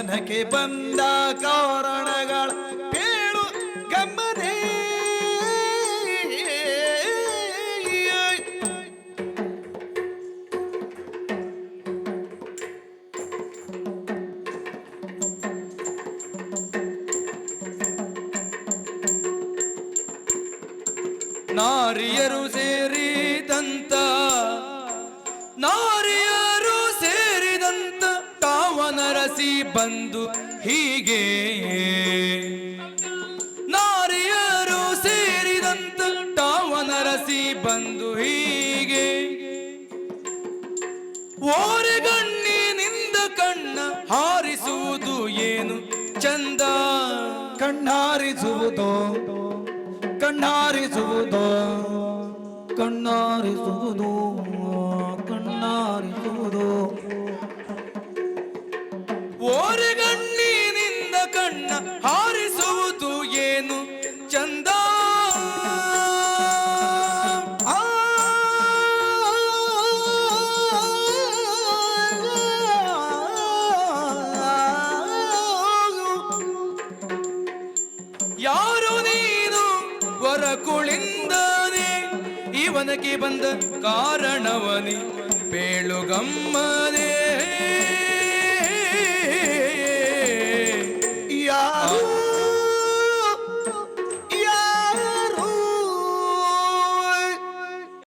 ಈ ಬನಕ್ಕೆ ಬಂದ ಕಾರಣಗಳ ಹೇಳು ಗಮನೆ ನಾರಿಯರು ಸೇರಿದಂತ ತಾವನರಸಿ ಬಂದು ಹೀಗೆ ನಾರಿಯರು ಸೇರಿದಂತ ತಾವನರಸಿ ಬಂದು ಹೀಗೆ. ಓರೆಗಣ್ಣಿನಿಂದ ಕಣ್ಣ ಹಾರಿಸುವುದು ಏನು ಚಂದ? ಕಣ್ಣಾರಿಸುವುದು ಕಣ್ಣಾರಿಸುವುದು ಕಣ್ಣಾರಿಸುವುದು ಕಣ್ಣಾರಿಸುವುದು. ಓರೆಗಣ್ಣಿನಿಂದ ಕಣ್ಣ ಹಾರಿಸುವುದು ಏನು? ಚಂದ. ಯಾರು ನೀನು? ಹೊರಕುಳಿಂದನೆ ಇವನಕ್ಕೆ ಬಂದ ಕಾರಣವನಿ. ಬೇಳುಗಮ್ಮನೆ.